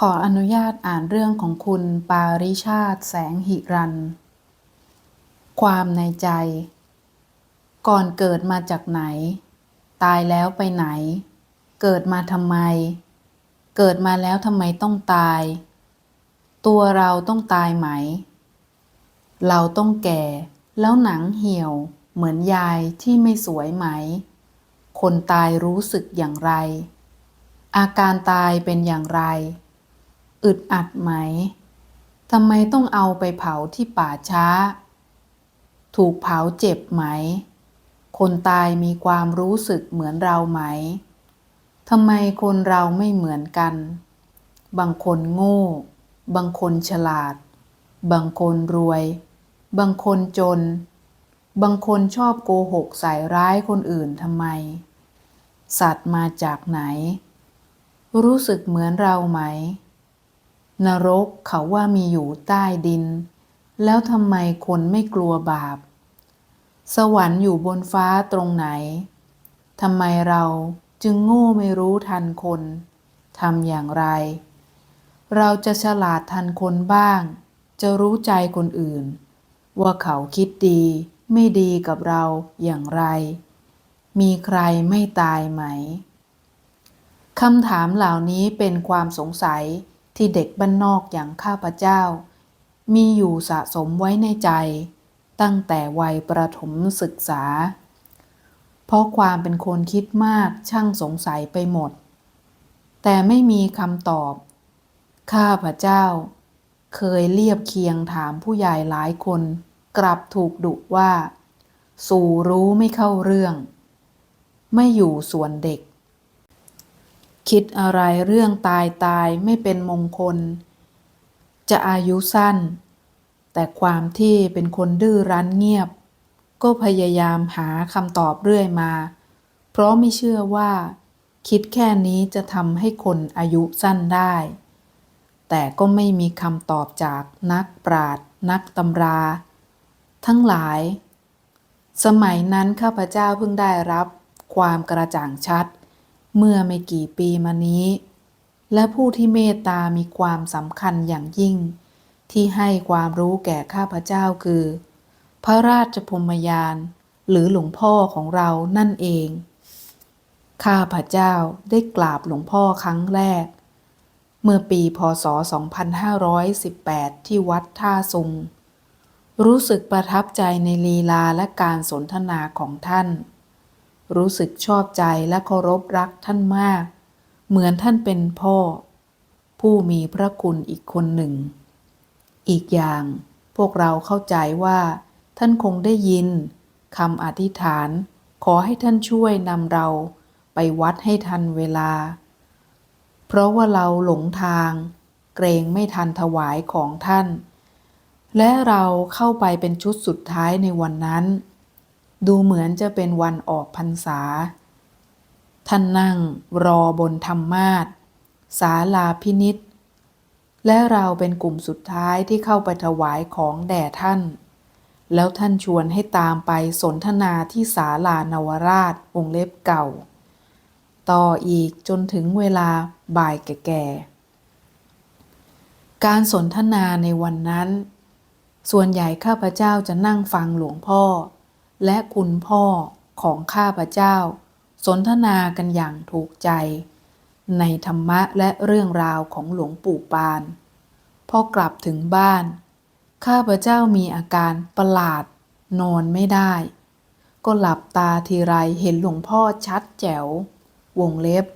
ขออนุญาตอ่านเรื่องของคุณปาริชาติแสงหิรัน ความในใจ ก่อนเกิดมาจากไหน ตายแล้วไปไหน เกิดมาทำไม เกิดมาแล้วทำไมต้องตาย ตัวเราต้องตายไหม เราต้องแก่ แล้วหนังเหี่ยว เหมือนยายที่ไม่สวยไหม คนตายรู้สึกอย่างไร อาการตายเป็นอย่างไร อึดอัดไหมทำไมต้องเอาไปเผาที่ป่าช้า ถูกเผาเจ็บไหม คนตายมีความรู้สึกเหมือนเราไหมทำไมคนเราไม่เหมือนกัน บางคนโง่ บางคนฉลาด บางคนรวย บางคนจน บางคนชอบโกหกใส่ร้ายคนอื่นทำไม สัตว์มาจากไหน รู้สึกเหมือนเราไหม นรกเขาว่ามีอยู่ใต้ดิน แล้วทำไมคนไม่กลัวบาป สวรรค์อยู่บนฟ้าตรงไหนทำไมเราจึงโง่ไม่รู้ทันคนทำอย่างไร เราจะฉลาดทันคนบ้าง จะรู้ใจคนอื่น ว่าเขาคิดดีไม่ดีกับเราอย่างไร มีใครไม่ตายไหมคำถามเหล่านี้เป็นความสงสัย ที่เด็กบ้านนอกอย่างข้าพเจ้า มีอยู่สะสมไว้ในใจ ตั้งแต่วัยประถมศึกษา เพราะความเป็นคนคิดมากช่างสงสัยไปหมด แต่ไม่มีคำตอบ ข้าพเจ้า เคยเรียบเคียงถามผู้ใหญ่หลายคน กลับถูกดุว่า สู่รู้ไม่เข้าเรื่อง ไม่อยู่ส่วนเด็ก คิดอะไรเรื่องตายตายไม่เป็นมงคล จะอายุสั้น แต่ความที่เป็นคนดื้อรั้นเงียบ ก็พยายามหาคำตอบเรื่อยมา เพราะไม่เชื่อว่า คิดแค่นี้จะทำให้คนอายุสั้นได้ แต่ก็ไม่มีคำตอบจากนักปราชญ์นักตำรา ทั้งหลาย สมัยนั้นข้าพเจ้าเพิ่งได้รับความกระจ่างชัด เมื่อไม่กี่ปีมานี้ และผู้ที่เมตตามีความสำคัญอย่างยิ่ง ที่ให้ความรู้แก่ข้าพเจ้าคือ พระราชพรมยาน หรือหลวงพ่อของเรานั่นเอง ข้าพเจ้าได้กราบหลวงพ่อครั้งแรก เมื่อปีพศ 2518 ที่วัดท่าซุงรู้สึกประทับใจในลีลาและการสนทนาของท่าน รู้สึกชอบใจและเคารพรักท่านมาก เหมือนท่านเป็นพ่อ ผู้มีพระคุณอีกคนหนึ่ง อีกอย่างพวกเราเข้าใจว่า ท่านคงได้ยินคำอธิษฐาน ขอให้ท่านช่วยนำเราไปวัดให้ทันเวลา เพราะว่าเราหลงทาง เกรงไม่ทันถวายของท่าน และเราเข้าไปเป็นชุดสุดท้ายในวันนั้น ดูเหมือนจะเป็นวันออกพรรษา ท่านนั่งรอบนธรรมาสศาลาพินิษและเราเป็นกลุ่มสุดท้ายที่เข้าไปถวายของแด่ท่าน แล้วท่านชวนให้ตามไปสนทนาที่ศาลานวราชวงเล็บเก่า ต่ออีกจนถึงเวลาบ่ายแก่ๆการสนทนาในวันนั้น ส่วนใหญ่ข้าพเจ้าจะนั่งฟังหลวงพ่อ และคุณพ่อของข้าพเจ้า สนทนากันอย่างถูกใจ ในธรรมะและเรื่องราวของหลวงปู่ปาน พอกลับถึงบ้าน ข้าพเจ้ามีอาการประหลาด นอนไม่ได้ ก็หลับตาทีไรเห็นหลวงพ่อชัดแจ๋ว วงเล็บ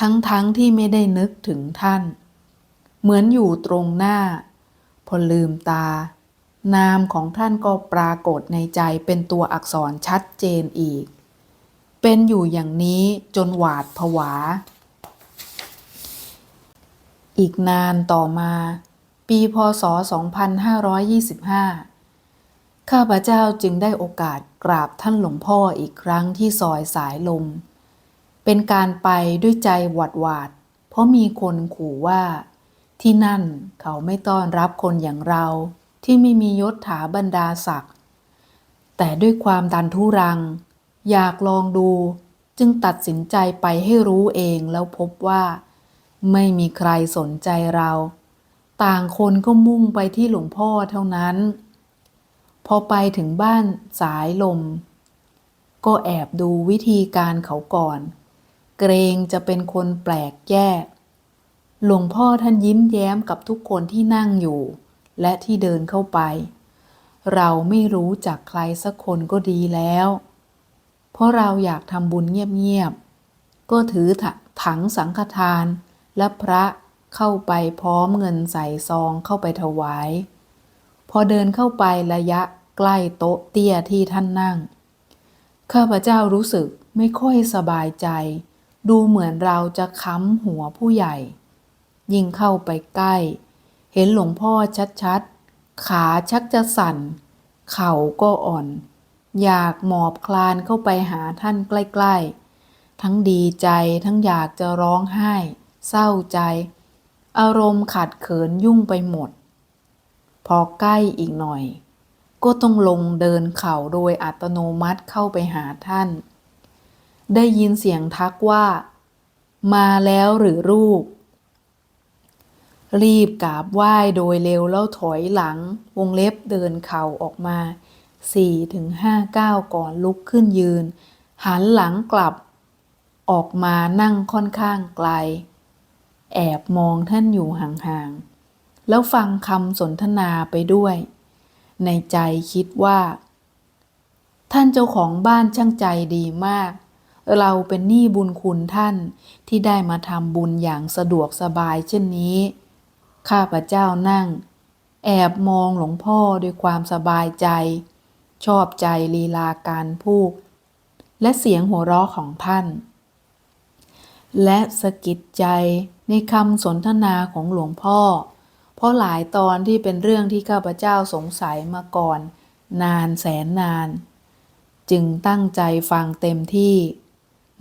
ทั้งๆทที่ไม่ได้นึกถึงท่าน เหมือนอยู่ตรงหน้า พอลืมตา นามของท่านก็ปรากฏในใจเป็นตัวอักษรชัดเจนอีก เป็นอยู่อย่างนี้จนหวาดผวา อีกนานต่อมา ปีพศ 2525 ข้าพเจ้าจึงได้โอกาสกราบท่านหลวงพ่ออีกครั้งที่ซอยสายลม เป็นการไปด้วยใจหวาดหวาด เพราะมีคนขู่ว่าที่นั่นเขาไม่ต้อนรับคนอย่างเรา ที่ไม่มียศถาบรรดาศักดิ์แต่ด้วยความดันทุรัง อยากลองดูจึงตัดสินใจไปให้รู้เองแล้วพบว่า ไม่มีใครสนใจเรา ต่างคนก็มุ่งไปที่หลวงพ่อเท่านั้น พอไปถึงบ้านสายลม ก็แอบดูวิธีการเขาก่อน เกรงจะเป็นคนแปลกแยกหลวงพ่อท่านยิ้มแย้มกับทุกคนที่นั่งอยู่ และที่เดินเข้าไป เราไม่รู้จักใครสักคนก็ดีแล้ว เพราะเราอยากทำบุญเงียบๆ ก็ถือถถังสังฆทาน และพระเข้าไปพร้อมเงินใส่ซองเข้าไปถวาย พอเดินเข้าไประยะใกล้โต๊ะเตี้ยที่ท่านนั่ง ข้าพเจ้ารู้สึกไม่ค่อยสบายใจ ดูเหมือนเราจะค้ำหัวผู้ใหญ่ ยิ่งเข้าไปใกล้ เห็นหลวงพ่อชัดๆ ขาชักจะสั่น เข่าก็อ่อน อยากหมอบคลานเข้าไปหาท่านใกล้ ๆ ทั้งดีใจทั้งอยากจะร้องไห้ เศร้าใจ อารมณ์ขัดเขินยุ่งไปหมด พอใกล้อีกหน่อย ก็ต้องลงเดินเข่าโดยอัตโนมัติเข้าไปหาท่าน ได้ยินเสียงทักว่า มาแล้วหรือรูป รีบกราบไหว้โดยเร็วแล้วถอยหลัง วงเล็บเดินเข่าออกมาสี่ถึงห้าก้าวก่อนลุกขึ้นยืน หันหลังกลับ ออกมานั่งค่อนข้างไกล แอบมองท่านอยู่ห่างๆ แล้วฟังคำสนทนาไปด้วย ในใจคิดว่า ท่านเจ้าของบ้านช่างใจดีมาก เราเป็นหนี้บุญคุณท่านที่ได้มาทำบุญอย่างสะดวกสบายเช่นนี้ ข้าพเจ้านั่ง แอบมองหลวงพ่อด้วยความสบายใจ ชอบใจลีลาการพูด และเสียงหัวเราะของท่าน และสะกิดใจในคำสนทนาของหลวงพ่อ เพราะหลายตอนที่เป็นเรื่องที่ข้าพเจ้าสงสัยมาก่อน นานแสนนาน จึงตั้งใจฟังเต็มที่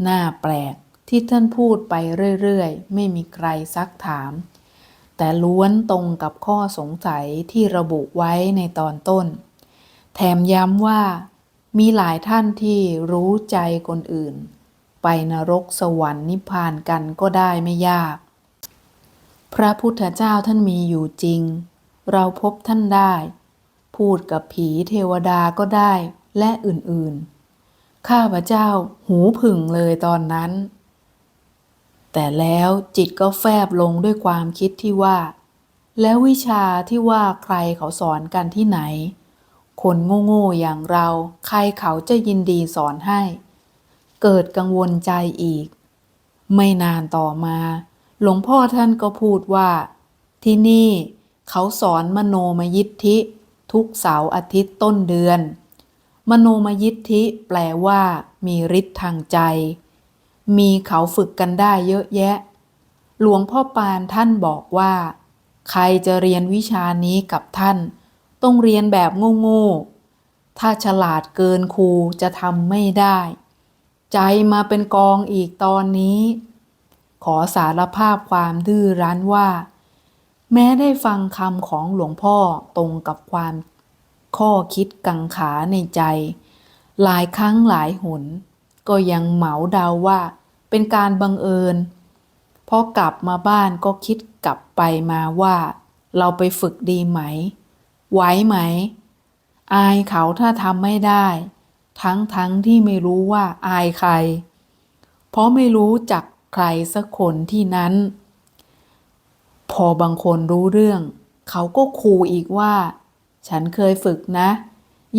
น่าแปลกที่ท่านพูดไปเรื่อย ๆ ไม่มีใครซักถาม แต่ล้วนตรงกับข้อสงสัยที่ระบุไว้ในตอนต้น แถมย้ำว่า มีหลายท่านที่รู้ใจคนอื่น ไปนรกสวรรค์นิพพานกันก็ได้ไม่ยาก พระพุทธเจ้าท่านมีอยู่จริง เราพบท่านได้ พูดกับผีเทวดาก็ได้และอื่นๆ ข้าพเจ้าหูผึ่งเลยตอนนั้น แต่แล้วจิตก็แฟบลงด้วยความคิดที่ว่า แล้ววิชาที่ว่าใครเขาสอนกันที่ไหน คนโง่ๆอย่างเราใครเขาจะยินดีสอนให้ เกิดกังวลใจอีก ไม่นานต่อมา หลวงพ่อท่านก็พูดว่า ที่นี่เขาสอนมโนมยิทธิทุกเสาร์อาทิตย์ต้นเดือน มโนมยิทธิแปลว่า มีฤทธิ์ทางใจ มีเขาฝึกกันได้เยอะแยะ หลวงพ่อปานท่านบอกว่า ใครจะเรียนวิชานี้กับท่าน ต้องเรียนแบบโง่ๆ ถ้าฉลาดเกินครูจะทำไม่ได้ ใจมาเป็นกองอีกตอนนี้ ขอสารภาพความดื้อรั้นว่า แม้ได้ฟังคำของหลวงพ่อตรงกับความข้อคิดกังขาในใจ หลายครั้งหลายหน ก็ยังเหมาเดาวว่าเป็นการบังเอิญพอกลับมาบ้านก็คิดกลับไปมาว่า เราไปฝึกดีไหม ไหวไหม อายเขาถ้าทำไม่ได้ ทั้งทั้งที่ไม่รู้ว่าอายใคร เพราะไม่รู้จักใครสักคนที่นั้น พอบางคนรู้เรื่อง เขาก็คูอีกว่า ฉันเคยฝึกนะ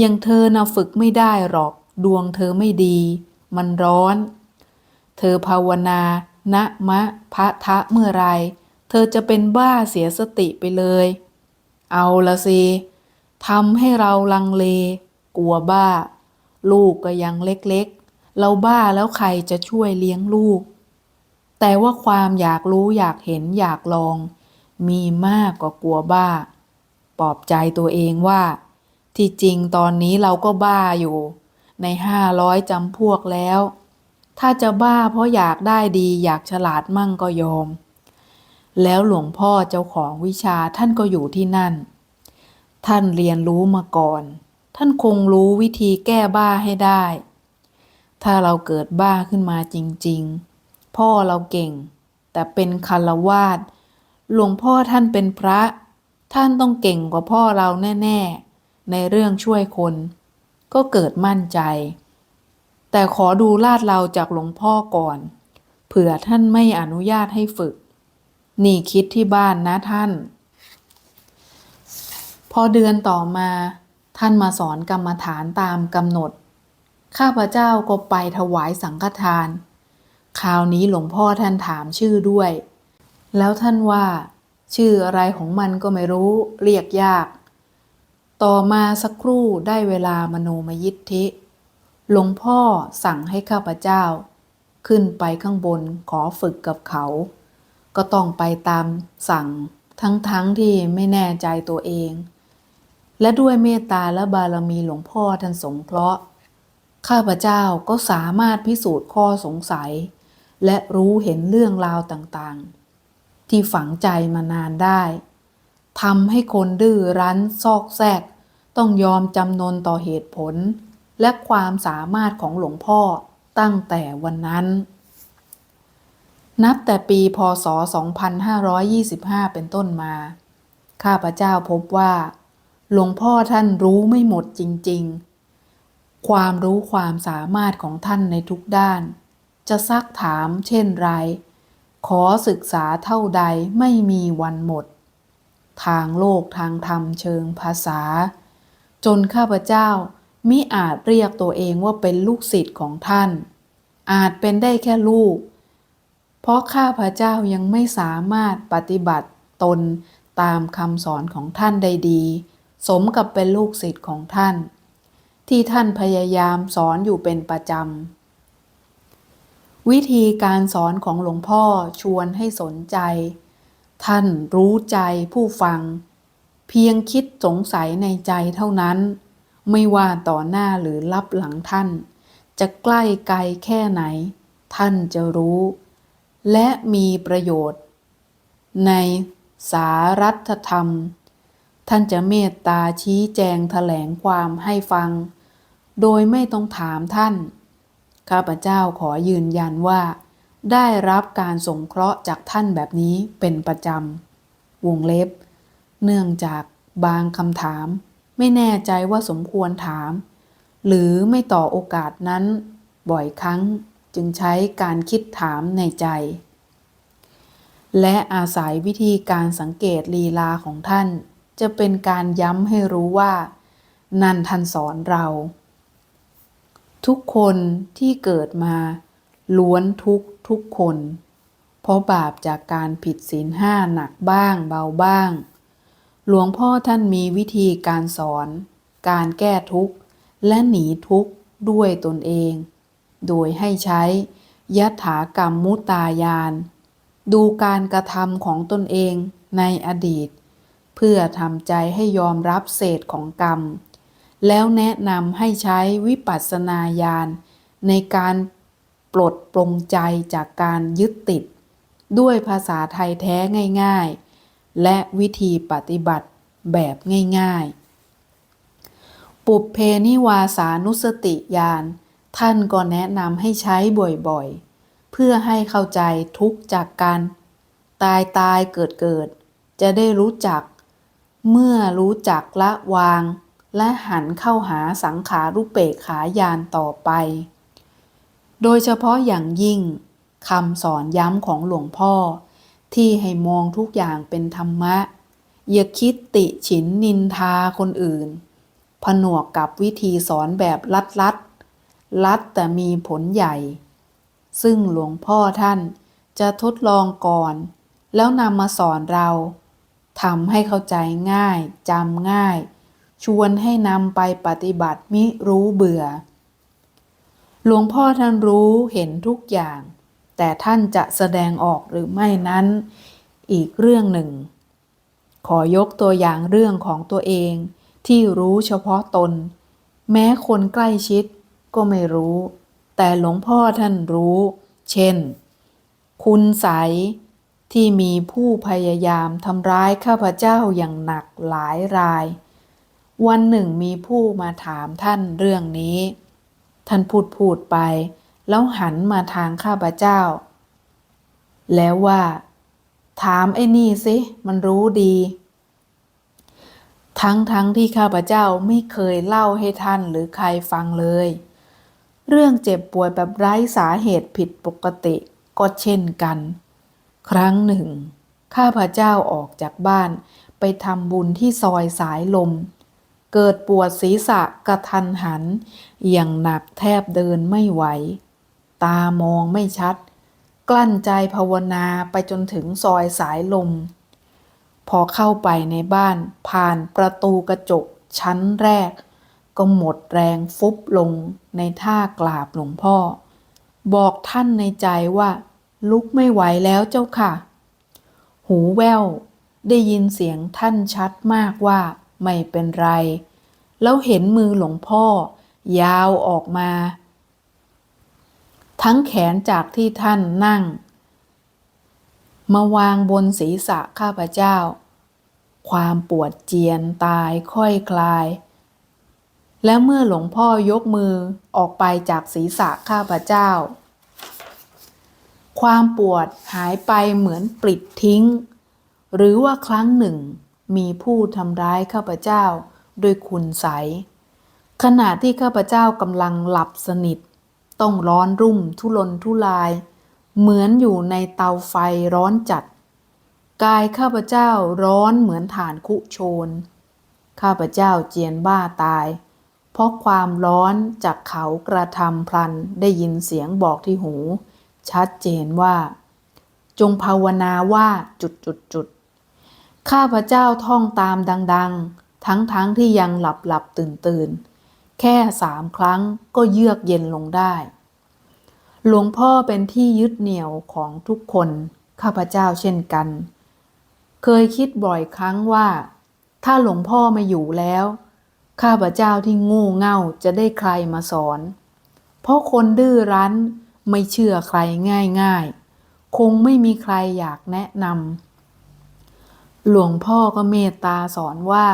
ยังเธอนะฝึกไม่ได้หรอก ดวงเธอไม่ดี มันร้อน เธอภาวนานะมะพะทะเมื่อไร เธอจะเป็นบ้าเสียสติไปเลย เอาละสิทำให้เราลังเล กลัวบ้า ลูกก็ยังเล็กๆ เราบ้าแล้วใครจะช่วยเลี้ยงลูก แต่ว่าความอยากรู้อยากเห็นอยากลอง มีมากกว่ากลัวบ้า ปลอบใจตัวเองว่า ที่จริงตอนนี้เราก็บ้าอยู่ ในห้าร้อยจำพวกแล้ว ถ้าจะบ้าเพราะอยากได้ดีอยากฉลาดมั่งก็ยอม แล้วหลวงพ่อเจ้าของวิชาท่านก็อยู่ที่นั่น ท่านเรียนรู้มาก่อน ท่านคงรู้วิธีแก้บ้าให้ได้ ถ้าเราเกิดบ้าขึ้นมาจริง ๆ พ่อเราเก่ง แต่เป็นคารวาสหลวงพ่อท่านเป็นพระ ท่านต้องเก่งกว่าพ่อเราแน่ ๆ ในเรื่องช่วยคน ก็เกิดมั่นใจ แต่ขอดูลาดเราจากหลวงพ่อก่อน เผื่อท่านไม่อนุญาตให้ฝึก นี่คิดที่บ้านนะท่าน พอเดือนต่อมาท่านมาสอนกรรมฐานตามกำหนด ข้าพเจ้าก็ไปถวายสังฆทาน คราวนี้หลวงพ่อท่านถามชื่อด้วย แล้วท่านว่า ชื่ออะไรของมันก็ไม่รู้ เรียกยาก ต่อมาสักครู่ได้เวลามโนมยิทธิ หลวงพ่อสั่งให้ข้าพเจ้า ขึ้นไปข้างบนขอฝึกกับเขา ก็ต้องไปตามสั่งทั้งๆทที่ไม่แน่ใจตัวเอง และด้วยเมตตาและบารมีหลวงพ่อท่านสงเคราะห์ ข้าพเจ้าก็สามารถพิสูจน์ข้อสงสัย และรู้เห็นเรื่องราวต่างๆ ที่ฝังใจมานานได้ทำให้คนดื้อรั้นซอกแซก ต้องยอมจำนนต่อเหตุผล และความสามารถของหลวงพ่อตั้งแต่วันนั้น นับแต่ปีพศ 2525 เป็นต้นมา ข้าพเจ้าพบว่า หลวงพ่อท่านรู้ไม่หมดจริง ๆ ความรู้ความสามารถของท่านในทุกด้าน จะซักถามเช่นไร ขอศึกษาเท่าใดไม่มีวันหมด ทางโลกทางธรรมเชิงภาษา จนข้าพเจ้ามิอาจเรียกตัวเองว่าเป็นลูกศิษย์ของท่าน อาจเป็นได้แค่ลูก เพราะข้าพเจ้ายังไม่สามารถปฏิบัติตนตามคำสอนของท่านได้ดี สมกับเป็นลูกศิษย์ของท่าน ที่ท่านพยายามสอนอยู่เป็นประจำ วิธีการสอนของหลวงพ่อชวนให้สนใจ ท่านรู้ใจผู้ฟัง พียงคิดสงสัยในใจเท่านั้น ไม่ว่าต่อหน้าหรือลับหลังท่าน จะใกล้ไกลแค่ไหน ท่านจะรู้ และมีประโยชน์ ในสารัตธรรม ท่านจะเมตตาชี้แจงแถลงความให้ฟัง โดยไม่ต้องถามท่าน ข้าพเจ้าขอยืนยันว่า ได้รับการสงเคราะห์จากท่านแบบนี้เป็นประจำ วงเล็บ เนื่องจากบางคำถามไม่แน่ใจว่าสมควรถาม หรือไม่ต่อโอกาสนั้น บ่อยครั้งจึงใช้การคิดถามในใจ และอาศัยวิธีการสังเกตลีลาของท่าน จะเป็นการย้ำให้รู้ว่า นั่นท่านสอนเรา ทุกคนที่เกิดมา ล้วนทุกทุกคน เพราะบาปจากการผิดศีลห้าหนักบ้างเบาบ้าง หลวงพ่อท่านมีวิธีการสอน การแก้ทุกข์ และหนีทุกข์ด้วยตนเอง โดยให้ใช้ยะถากรรมมุตายาน ดูการกระทำของตนเองในอดีต เพื่อทำใจให้ยอมรับเศษของกรรม แล้วแนะนำให้ใช้วิปัสสนาญาณในการปลดปลงใจจากการยึดติด ด้วยภาษาไทยแท้ง่าย ๆ และวิธีปฏิบัติแบบง่ายๆ ปุบเพนิวาสานุสติญาณท่านก็แนะนำให้ใช้บ่อยๆ เพื่อให้เข้าใจทุกจากการตายตายเกิดเกิด จะได้รู้จัก เมื่อรู้จักละวาง และหันเข้าหาสังขารุปเปกขายานต่อไป โดยเฉพาะอย่างยิ่งคำสอนย้ำของหลวงพ่อ ที่ให้มองทุกอย่างเป็นธรรมะ อย่าคิดติฉินนินทาคนอื่น ผนวกกับวิธีสอนแบบลัดๆลัดแต่มีผลใหญ่ ซึ่งหลวงพ่อท่านจะทดลองก่อน แล้วนำมาสอนเราทำให้เข้าใจง่ายจำง่าย ชวนให้นำไปปฏิบัติมิรู้เบื่อ หลวงพ่อท่านรู้เห็นทุกอย่าง แต่ท่านจะแสดงออกหรือไม่นั้น อีกเรื่องหนึ่ง ขอยกตัวอย่างเรื่องของตัวเองที่รู้เฉพาะตน แม้คนใกล้ชิดก็ไม่รู้ แต่หลวงพ่อท่านรู้ เช่น คุณใสที่มีผู้พยายามทำร้ายข้าพเจ้าอย่างหนักหลายราย วันหนึ่งมีผู้มาถามท่านเรื่องนี้ ท่านพูดพูดไป แล้วหันมาทางข้าพเจ้า แล้วว่า ถามไอ้นี่สิมันรู้ดี ทั้งทั้งที่ข้าพเจ้าไม่เคยเล่าให้ท่านหรือใครฟังเลย เรื่องเจ็บป่วยแบบไร้สาเหตุผิดปกติก็เช่นกัน ครั้งหนึ่ง ข้าพเจ้าออกจากบ้านไปทำบุญที่ซอยสายลม เกิดปวดศีรษะกระทันหัน อย่างหนักแทบเดินไม่ไหว ตามองไม่ชัด กลั้นใจภาวนาไปจนถึงซอยสายลม พอเข้าไปในบ้านผ่านประตูกระจกชั้นแรก ก็หมดแรงฟุบลงในท่ากราบหลวงพ่อ บอกท่านในใจว่า ลุกไม่ไหวแล้วเจ้าค่ะ หูแว่วได้ยินเสียงท่านชัดมากว่าไม่เป็นไร แล้วเห็นมือหลวงพ่อ ยาวออกมา ทั้งแขนจากที่ท่านนั่ง มาวางบนศีรษะข้าพเจ้า ความปวดเจียนตายค่อยคลาย แล้วเมื่อหลวงพ่อยกมือออกไปจากศีรษะข้าพเจ้า ความปวดหายไปเหมือนปลิดทิ้ง หรือว่าครั้งหนึ่งมีผู้ทำร้ายข้าพเจ้าด้วยคุณใสขณะที่ข้าพเจ้ากำลังหลับสนิท ต้องร้อนรุ่มทุรนทุราย เหมือนอยู่ในเตาไฟร้อนจัด กายข้าพเจ้าร้อนเหมือนฐานคุโชน ข้าพเจ้าเจียนบ้าตาย เพราะความร้อนจากเขากระทำพลันได้ยินเสียงบอกที่หู ชัดเจนว่า จงภาวนาว่าจุดจุดจุดข้าพเจ้าท่องตามดัง ๆ ทั้งๆทที่ยังหลับหลับตื่นตื่น แค่สามครั้งก็เยือกเย็นลงได้ หลวงพ่อเป็นที่ยึดเหนี่ยวของทุกคน ข้าพเจ้าเช่นกัน เคยคิดบ่อยครั้งว่า ถ้าหลวงพ่อมาอยู่แล้ว ข้าพเจ้าที่งูเง่าจะได้ใครมาสอน เพราะคนดื้อรั้นไม่เชื่อใครง่ายๆ คงไม่มีใครอยากแนะนำหลวงพ่อก็เมตตาสอนว่า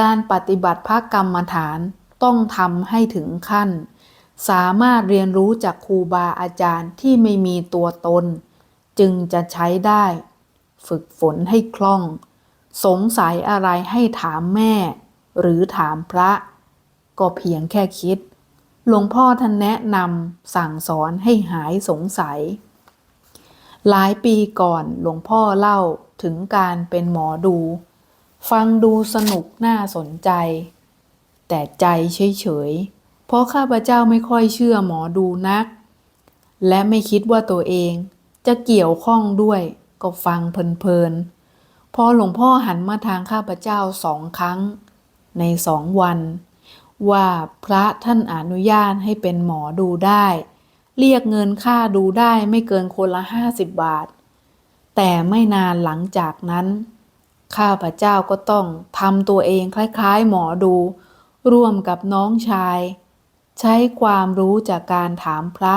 การปฏิบัติภกรรมฐาน ต้องทำให้ถึงขั้น สามารถเรียนรู้จากครูบาอาจารย์ที่ไม่มีตัวตน จึงจะใช้ได้ ฝึกฝนให้คล่อง สงสัยอะไรให้ถามแม่ หรือถามพระ ก็เพียงแค่คิด หลวงพ่อท่านแนะนำสั่งสอนให้หายสงสัย หลายปีก่อนหลวงพ่อเล่าถึงการเป็นหมอดู ฟังดูสนุกน่าสนใจ แต่ใจเฉยๆ เพราะข้าพเจ้าไม่ค่อยเชื่อหมอดูนัก และไม่คิดว่าตัวเองจะเกี่ยวข้องด้วยก็ฟังเพลินๆ พอหลวงพ่อหันมาทางข้าพเจ้าสองครั้ง ในสองวัน ว่าพระท่านอนุญาตให้เป็นหมอดูได้ เรียกเงินค่าดูได้ไม่เกินคนละห้าสิบบาท แต่ไม่นานหลังจากนั้น ข้าพเจ้าก็ต้องทำตัวเองคล้ายๆ หมอดู ร่วมกับน้องชาย ใช้ความรู้จากการถามพระ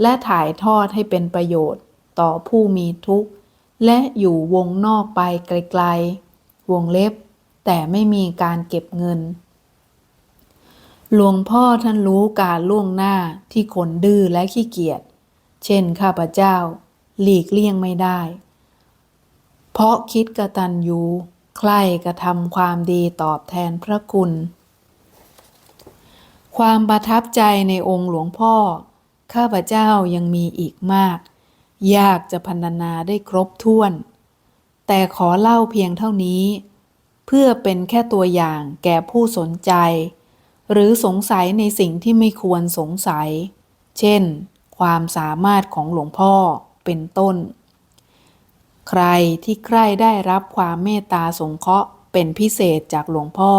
และถ่ายทอดให้เป็นประโยชน์ต่อผู้มีทุกข์ และอยู่วงนอกไปไกลๆ วงเล็บ แต่ไม่มีการเก็บเงิน หลวงพ่อท่านรู้การล่วงหน้าที่คนดื้อและขี้เกียจ เช่นข้าพเจ้า หลีกเลี่ยงไม่ได้ เพราะคิดกระตันยูใคร่กระทำความดีตอบแทนพระคุณ ความประทับใจในองค์หลวงพ่อ ข้าพเจ้ายังมีอีกมาก ยากจะพรรณนาได้ครบถ้วน แต่ขอเล่าเพียงเท่านี้ เพื่อเป็นแค่ตัวอย่างแก่ผู้สนใจ หรือสงสัยในสิ่งที่ไม่ควรสงสัย เช่น ความสามารถของหลวงพ่อเป็นต้น ใครที่ใครได้รับความเมตตาสงเคราะห์เป็นพิเศษจากหลวงพ่อ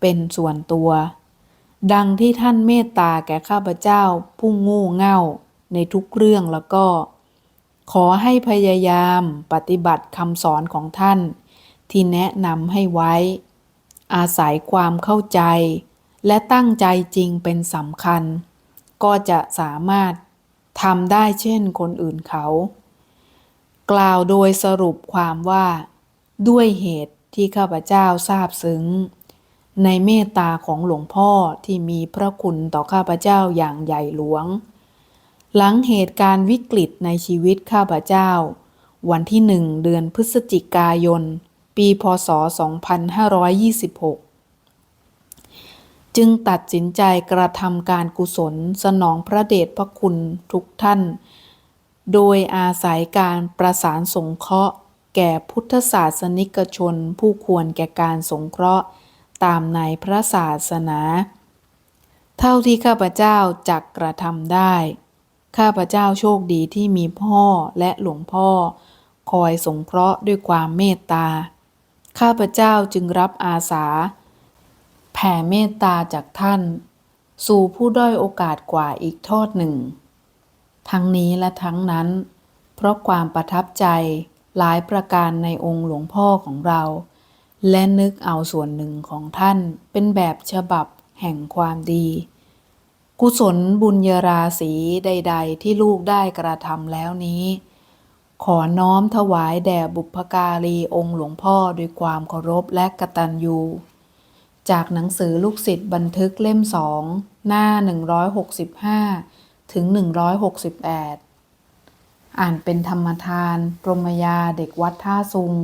เป็นส่วนตัว ดังที่ท่านเมตตาแก่ข้าพเจ้าผู้โง่เง่าในทุกเรื่องแล้วก็ ขอให้พยายามปฏิบัติคำสอนของท่าน ที่แนะนำให้ไว้ อาศัยความเข้าใจ และตั้งใจจริงเป็นสำคัญ ก็จะสามารถทำได้เช่นคนอื่นเขา กล่าวโดยสรุปความว่า ด้วยเหตุที่ข้าพเจ้าทราบซึ้ง ในเมตตาของหลวงพ่อที่มีพระคุณต่อข้าพเจ้าอย่างใหญ่หลวง หลังเหตุการณ์วิกฤตในชีวิตข้าพเจ้า วันที่หนึ่งเดือนพฤศจิกายน ปีพศ 2526 จึงตัดสินใจกระทำการกุศลสนองพระเดชพระคุณทุกท่าน โดยอาศัยการประสานสงเคราะห์ แก่พุทธศาสนิกชนผู้ควรแก่การสงเคราะห์ ตามในพระศาสนา เท่าที่ข้าพเจ้าจักกระทำได้ ข้าพเจ้าโชคดีที่มีพ่อและหลวงพ่อ คอยสงเคราะห์ด้วยความเมตตา ข้าพเจ้าจึงรับอาสา แผ่เมตตาจากท่าน สู่ผู้ด้อยโอกาสกว่าอีกทอดหนึ่ง ทั้งนี้และทั้งนั้น เพราะความประทับใจหลายประการในองค์หลวงพ่อของเรา และนึกเอาส่วนหนึ่งของท่านเป็นแบบฉบับแห่งความดี กุศลบุญญาราศีใด ๆ ที่ลูกได้กระทำแล้วนี้ ขอน้อมถวายแด่บุพการีองค์หลวงพ่อด้วยความเคารพและกตัญญูจากหนังสือลูกศิษย์บันทึกเล่มสองหน้า 165 ถึง 168 อ่านเป็นธรรมทาน ปรมยาเด็กวัดท่าซุง